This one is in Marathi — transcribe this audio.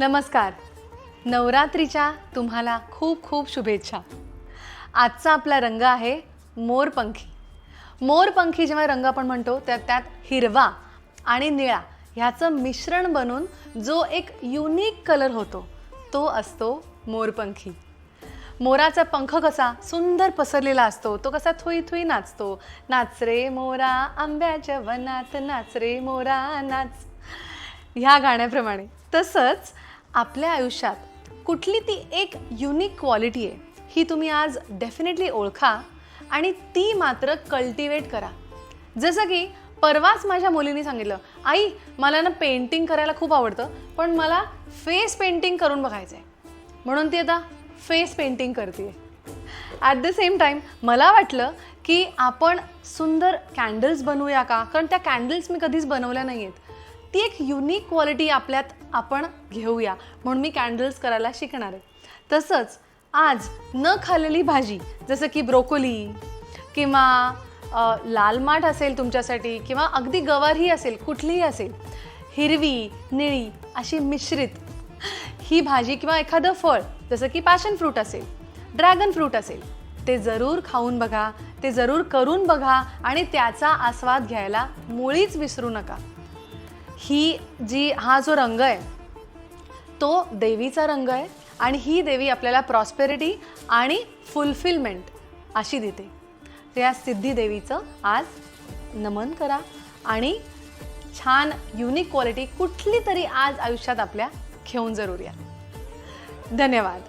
नमस्कार. नवरात्रीच्या तुम्हाला खूप खूप शुभेच्छा. आजचा आपला रंग आहे मोरपंखी. मोरपंखी जेव्हा रंग आपण म्हणतो तर त्यात हिरवा आणि निळा ह्याचं मिश्रण बनून जो एक युनिक कलर होतो तो असतो मोरपंखी. मोराचा पंख कसा सुंदर पसरलेला असतो तो कसा थुई थुई नाचतो. नाच रे मोरा आंब्याच्या वनात नाच रे मोरा नाच ह्या गाण्याप्रमाणे. तसंच आपल्या आयुष्यात कुठली ती एक युनिक क्वालिटी आहे ही तुम्ही आज डेफिनेटली ओळखा आणि ती मात्र कल्टिवेट करा. जसं की परवाच माझ्या मुलीने सांगितलं आई मला ना पेंटिंग करायला खूप आवडतं पण मला फेस पेंटिंग करून बघायचं आहे म्हणून ती आता फेस पेंटिंग करते ॲट द सेम टाईम मला वाटलं की आपण सुंदर कॅन्डल्स बनवूया का? कारण त्या कॅन्डल्स मी कधीच बनवल्या नाही आहेत ती एक युनिक क्वालिटी आपल्यात आपण घेऊया. म्हणून मी कॅन्डल्स करायला शिकणार आहे. तसंच आज न खाल्लेली भाजी जसं की ब्रोकोली किंवा लाल माठ असेल तुमच्यासाठी किंवा अगदी गवारही असेल कुठलीही असेल हिरवी निळी अशी मिश्रित ही भाजी किंवा एखादं फळ जसं की पॅशन फ्रूट असेल ड्रॅगन फ्रूट असेल ते जरूर खाऊन बघा ते जरूर करून बघा आणि त्याचा आस्वाद घ्यायला मुळीच विसरू नका. ही जी हा जो रंग आहे तो देवीचा रंग आहे आणि ही देवी आपल्याला प्रॉस्पेरिटी आणि फुलफिलमेंट अशी देते. तर या सिद्धी देवीचं आज नमन करा आणि छान युनिक क्वालिटी कुठली तरी आज आयुष्यात आपल्या घेऊन जरूर या. धन्यवाद.